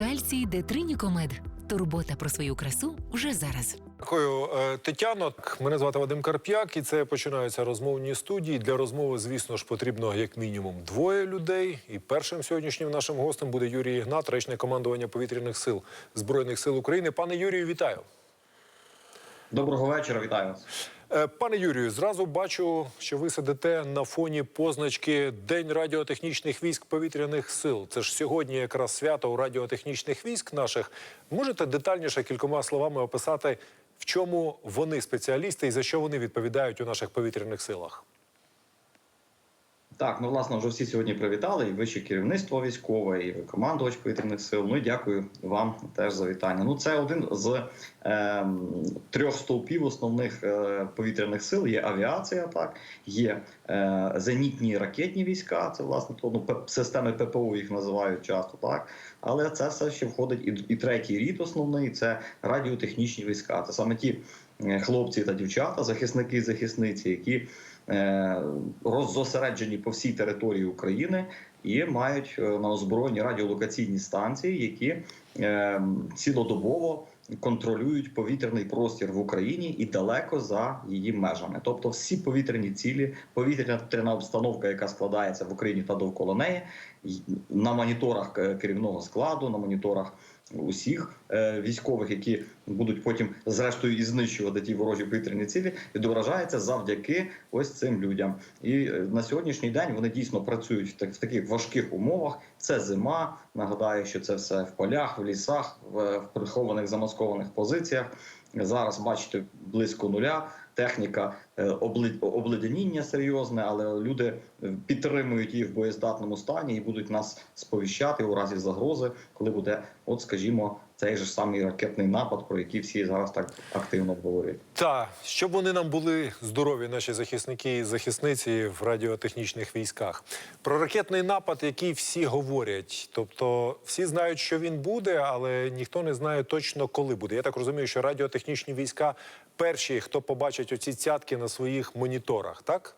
Кальцій Детринікомед. Турбота про свою красу вже зараз. Дякую, Е, Тетяно. Мене звати Вадим Карп'як, і це починаються розмовні студії. Для розмови, звісно ж, потрібно як мінімум двоє людей. І першим сьогоднішнім нашим гостем буде Юрій Ігнат, речник командування повітряних сил Збройних сил України. Пане Юрію, вітаю. Доброго вечора, вітаю вас. Е, Пане Юрію, зразу бачу, що ви сидите на фоні позначки День радіотехнічних військ повітряних сил. Це ж сьогодні якраз свято у радіотехнічних військ наших. Можете детальніше кількома словами описати, в чому вони спеціалісти і за що вони відповідають у наших повітряних силах? Так, ну власне вже всі сьогодні привітали і вище керівництво військове, і командувач повітряних сил. Ну і дякую вам теж за вітання. Ну це один з е, трьох стовпів основних е, повітряних сил. Є авіація, так є е, зенітні ракетні війська. Це власне то ну системи ППО їх називають часто, так але це все ще входить і, і третій рід основний це радіотехнічні війська. Це саме ті хлопці та дівчата, захисники і захисниці, які е, роззосереджені по всій території України і мають е, на озброєнні радіолокаційні станції, які е, цілодобово контролюють повітряний простір в Україні і далеко за її межами. Тобто, всі повітряні цілі, повітряна обстановка, яка складається в Україні та довкола неї, на моніторах е, керівного складу, на моніторах усіх е, військових, які будуть потім зрештою і знищувати ті ворожі повітряні цілі, відображається завдяки ось цим людям. І е, на сьогоднішній день вони дійсно працюють в, так, в таких важких умовах. Це зима. Нагадаю, що це все в полях, в лісах, в прихованих замаскованих позиціях. Зараз бачите близько нуля. Техніка е, обледеніння серйозне, але люди е, підтримують її в боєздатному стані і будуть нас сповіщати у разі загрози, коли буде, от скажімо, цей же самий ракетний напад, про який всі зараз так активно говорять. Та щоб вони нам були здорові, наші захисники і захисниці в радіотехнічних військах. Про ракетний напад, який всі говорять. Тобто, всі знають, що він буде, але ніхто не знає точно, коли буде. Я так розумію, що радіотехнічні війська перші, хто побачить оці цятки на своїх моніторах, так?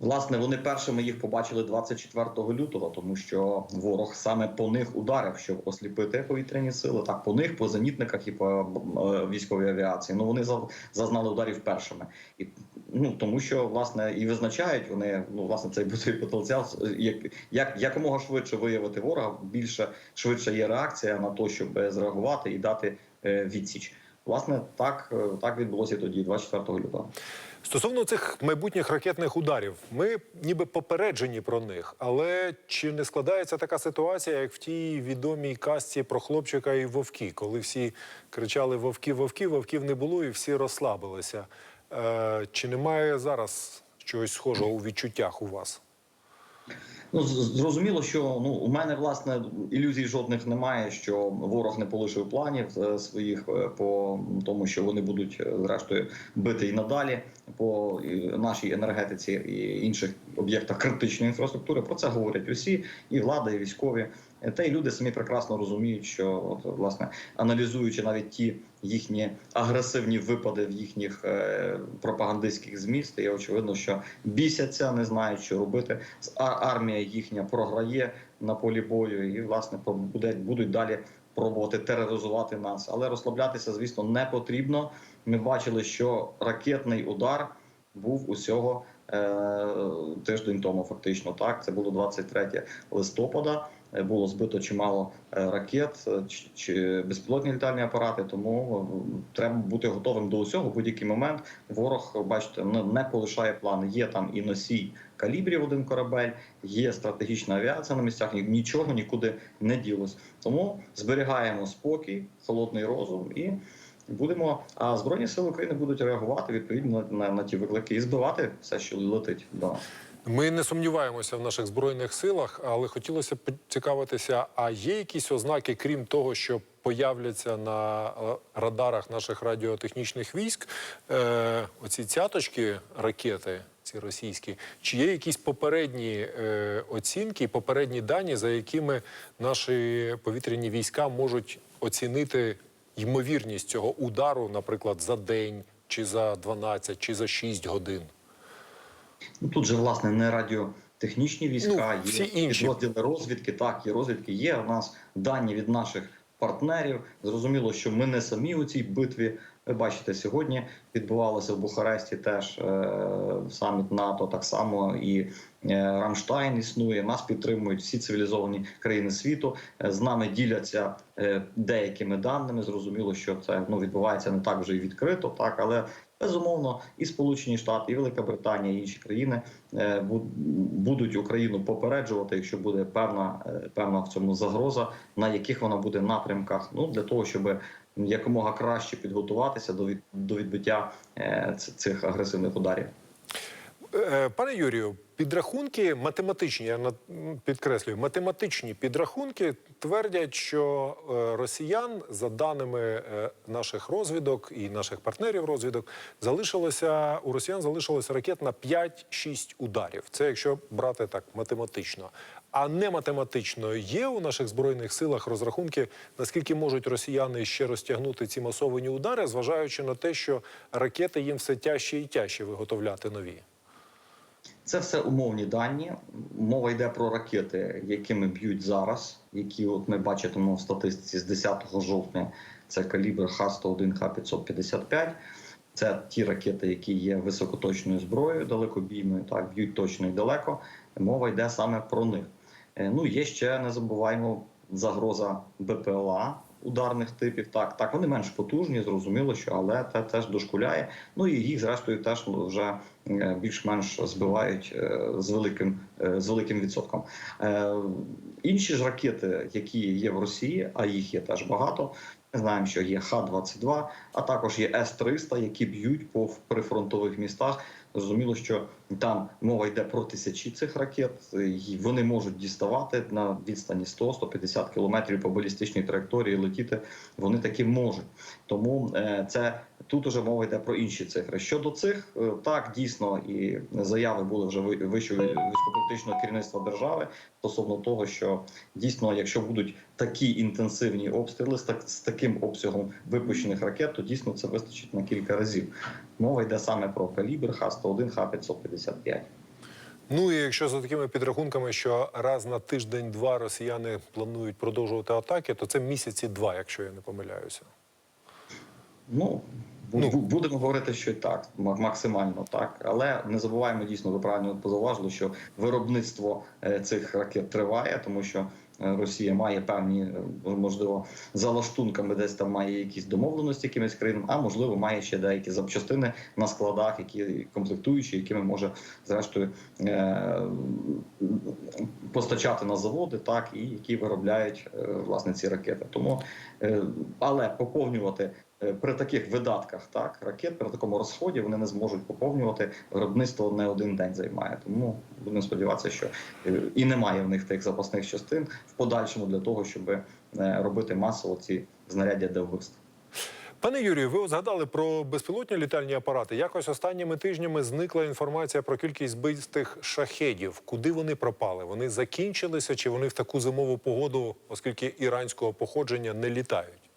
Власне, вони першими їх побачили 24 лютого, тому що ворог саме по них ударив, щоб осліпити повітряні сили. Так, по них, по зенітниках і по е, військовій авіації. Ну вони зазнали ударів першими. І ну тому, що власне і визначають вони ну власне цей бойовий потенціал, як, як якомога швидше виявити ворога, більше швидше є реакція на те, щоб зреагувати і дати е, відсіч. Власне, так, е, так відбулося тоді, 24 лютого. Стосовно цих майбутніх ракетних ударів, ми ніби попереджені про них, але чи не складається така ситуація, як в тій відомій казці про хлопчика і вовки, коли всі кричали Вовки, вовки, вовків не було, і всі розслабилися. Е, чи немає зараз чогось схожого у відчуттях у вас? Ну зрозуміло, що ну у мене власне ілюзій жодних немає, що ворог не полишив планів е, своїх е, по тому, що вони будуть е, зрештою бити і надалі по нашій енергетиці і інших об'єктах критичної інфраструктури. Про це говорять усі, і влада, і військові. Та й люди самі прекрасно розуміють, що от власне аналізуючи навіть ті їхні агресивні випади в їхніх е, пропагандистських зміст, є очевидно, що бісяться, не знають, що робити. Армія їхня програє на полі бою, і власне буде, будуть далі пробувати тероризувати нас. Але розслаблятися, звісно, не потрібно. Ми бачили, що ракетний удар був усього е, тиждень тому. Фактично, так це було 23 листопада. Е, Було збито чимало е, ракет е, чи, безпілотні літальні апарати. Тому треба бути готовим до усього. Будь-який момент ворог, бачите, не, полишає плани. Є там і носій калібрів один корабель, є стратегічна авіація на місцях. Нічого нікуди не ділось. Тому зберігаємо спокій, холодний розум і. Будемо, а збройні сили України будуть реагувати відповідно на, на, на ті виклики і збивати все, що летить до нас. Ми не сумніваємося в наших збройних силах, але хотілося б поцікавитися, а є якісь ознаки, крім того, що появляться на е, радарах наших радіотехнічних військ, е, оці цяточки ракети, ці російські, чи є якісь попередні е, оцінки, попередні дані, за якими наші повітряні війська можуть оцінити ймовірність цього удару, наприклад, за день, чи за 12, чи за 6 годин? Ну тут же власне не радіотехнічні війська, Ну, є підрозділи розвідки. Так, і розвідки є. У нас дані від наших партнерів. Зрозуміло, що ми не самі у цій битві. Ви бачите, сьогодні відбувалося в Бухаресті теж е, саміт НАТО, так само і Рамштайн існує. Нас підтримують всі цивілізовані країни світу. Е, з нами діляться е, деякими даними. Зрозуміло, що це ну відбувається не так вже і відкрито, так але безумовно і Сполучені Штати, і Велика Британія, і інші країни е, будуть Україну попереджувати, якщо буде певна е, певна в цьому загроза, на яких вона буде напрямках. Ну для того, щоб якомога краще підготуватися до від до відбиття е, цих агресивних ударів. Е, Пане Юрію, підрахунки математичні, я підкреслюю, математичні підрахунки твердять, що е, росіян, за даними е, наших розвідок і наших партнерів розвідок, залишилося у росіян залишилося ракет на 5-6 ударів. Це якщо брати так математично. А не математично є у наших збройних силах розрахунки, наскільки можуть росіяни ще розтягнути ці масовані удари, зважаючи на те, що ракети їм все тяжче і тяжче виготовляти нові. Це все умовні дані. Мова йде про ракети, якими б'ють зараз, які от ми бачимо в статистиці з 10 жовтня. Це калібр Х-101, Х-555. Це ті ракети, які є високоточною зброєю, далекобійною, так б'ють точно і далеко. Мова йде саме про них. Е, Ну є ще не забуваємо загроза БПЛА ударних типів. Так, так вони менш потужні, зрозуміло, що але те теж дошкуляє. Ну і їх зрештою теж вже більш-менш збивають е, з великим е, з великим відсотком. Е, Інші ж ракети, які є в Росії, а їх є теж багато. Ми знаємо, що є Х-22, а також є С-300, які б'ють по прифронтових містах. Зрозуміло, що там мова йде про тисячі цих ракет. і Вони можуть діставати на відстані 100-150 кілометрів по балістичній траєкторії. Летіти вони таки можуть. Тому е, це тут уже мова йде про інші цифри. Щодо цих, е, так дійсно і заяви були вже ви- вищого військополітичного керівництва держави стосовно того, що дійсно, якщо будуть такі інтенсивні обстріли з, так, з таким обсягом випущених ракет, то дійсно це вистачить на кілька разів. Мова йде саме про калібр Х-101, Х-555. Ну і якщо за такими підрахунками, що раз на тиждень-два росіяни планують продовжувати атаки, то це місяці два, якщо я не помиляюся. Ну, Ну. будемо говорити, що і так, максимально так. Але не забуваємо дійсно, ви правильно позаважили, що виробництво е, цих ракет триває, тому що е, Росія має певні, е, можливо, за лаштунками десь там має якісь домовленості якимись країнами, а можливо, має ще деякі запчастини на складах, які комплектуючі, якими може зрештою постачати на заводи, так і які виробляють власне ці ракети. Тому але поповнювати при таких видатках так ракет при такому розході вони не зможуть поповнювати виробництво не один день займає. Тому будемо сподіватися, що е, і немає в них тих запасних частин в подальшому для того, щоб е, робити масово ці знаряддя для вбивств. Пане Юрію, ви згадали про безпілотні літальні апарати. Якось останніми тижнями зникла інформація про кількість збитих шахедів. Куди вони пропали? Вони закінчилися чи вони в таку зимову погоду, оскільки іранського походження не літають?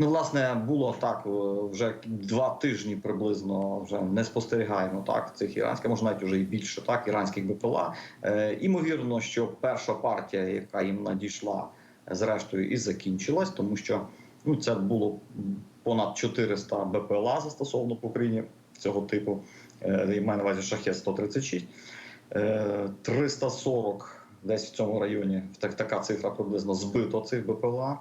Ну, власне, було так е, вже два тижні приблизно вже не спостерігаємо так цих іранських, може навіть вже і більше так іранських БПЛА. Е, імовірно, що перша партія, яка їм надійшла, зрештою і закінчилась, тому що ну це було понад 400 БПЛА застосовано по Україні цього типу. Е, я маю на увазі шахет 136. Е, 340 десь в цьому районі так, така цифра приблизно збито цих БПЛА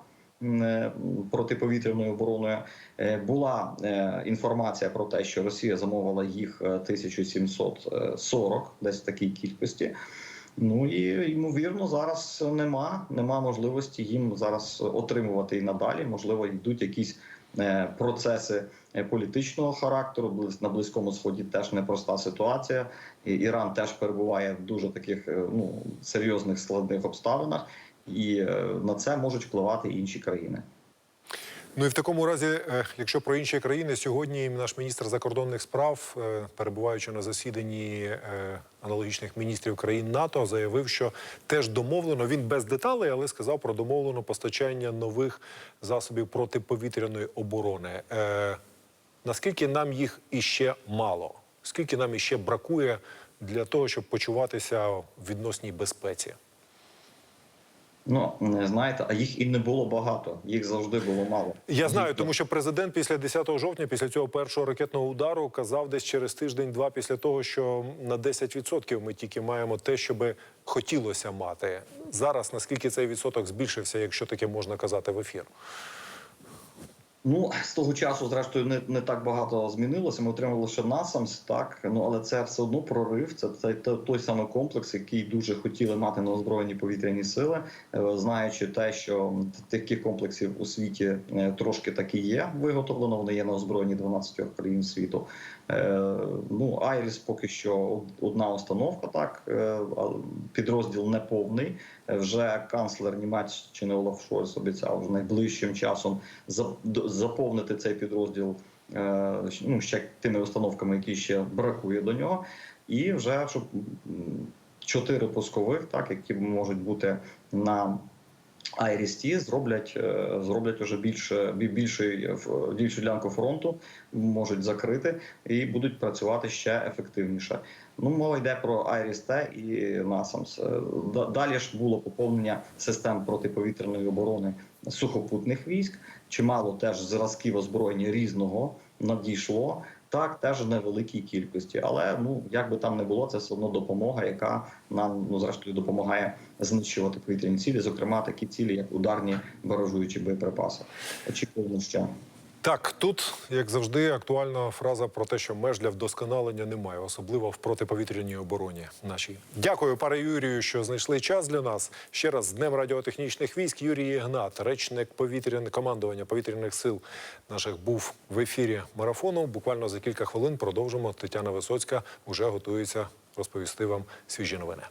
протиповітряною обороною. Е, Була е, інформація про те, що Росія замовила їх е, 1740 десь в такій кількості. Ну і ймовірно, зараз нема, нема можливості їм зараз отримувати і надалі. Можливо, йдуть якісь е, процеси е, політичного характеру. На близькому сході теж непроста ситуація. Іран теж перебуває в дуже таких е, ну серйозних складних обставинах, і е, на це можуть впливати інші країни. Ну і в такому разі, е, якщо про інші країни, сьогодні наш міністр закордонних справ, е, перебуваючи на засіданні аналогічних міністрів країн НАТО, заявив, що теж домовлено. Він без деталей, але сказав про домовлено постачання нових засобів протиповітряної оборони. Наскільки нам їх іще мало? Скільки нам іще бракує для того, щоб почуватися в відносній безпеці? Ну не знаєте, а їх і не було багато. Їх завжди було мало. Я знаю, тому що президент після 10 жовтня, після цього першого ракетного удару, казав десь через тиждень-два після того, що на 10% ми тільки маємо те, що би хотілося мати. Зараз наскільки цей відсоток збільшився, якщо таке можна казати в ефір? Ну з того часу, зрештою, не, не так багато змінилося. Ми отримали лише насамс, так ну але це все одно прорив. Це, це, той самий комплекс, який дуже хотіли мати на озброєні повітряні сили, е, знаючи те, що таких комплексів у світі е, трошки таки є виготовлено. Вони є на озброєнні 12 країн світу. Е, Ну Айріс поки що одна установка, так підрозділ не повний. Вже канцлер Німеччини Олаф Шольц обіцяв найближчим часом за- заповнити цей підрозділ е, ну, ще тими установками, які ще бракує до нього, і вже щоб чотири пускових, так які можуть бути на IRST, зроблять е, зроблять уже більше бі- більший більшу ділянку фронту, можуть закрити і будуть працювати ще ефективніше. Ну, мова йде про IRIS-T і NASAMS. Е, Далі ж було поповнення систем протиповітряної оборони сухопутних військ. Чимало теж зразків озброєння різного надійшло. Так, теж в невеликій кількості, але ну як би там не було, це все одно допомога, яка нам ну зрештою допомагає знищувати повітряні цілі, зокрема такі цілі, як ударні баражуючі боєприпаси. Очікуємо ще. Так, тут, як завжди, актуальна фраза про те, що меж для вдосконалення немає, особливо в протиповітряній обороні нашій. Дякую, паре Юрію, що знайшли час для нас. Ще раз з Днем радіотехнічних військ Юрій Ігнат, речник повітряне командування повітряних сил наших був в ефірі марафону. Буквально за кілька хвилин продовжимо. Тетяна Висоцька вже готується розповісти вам свіжі новини.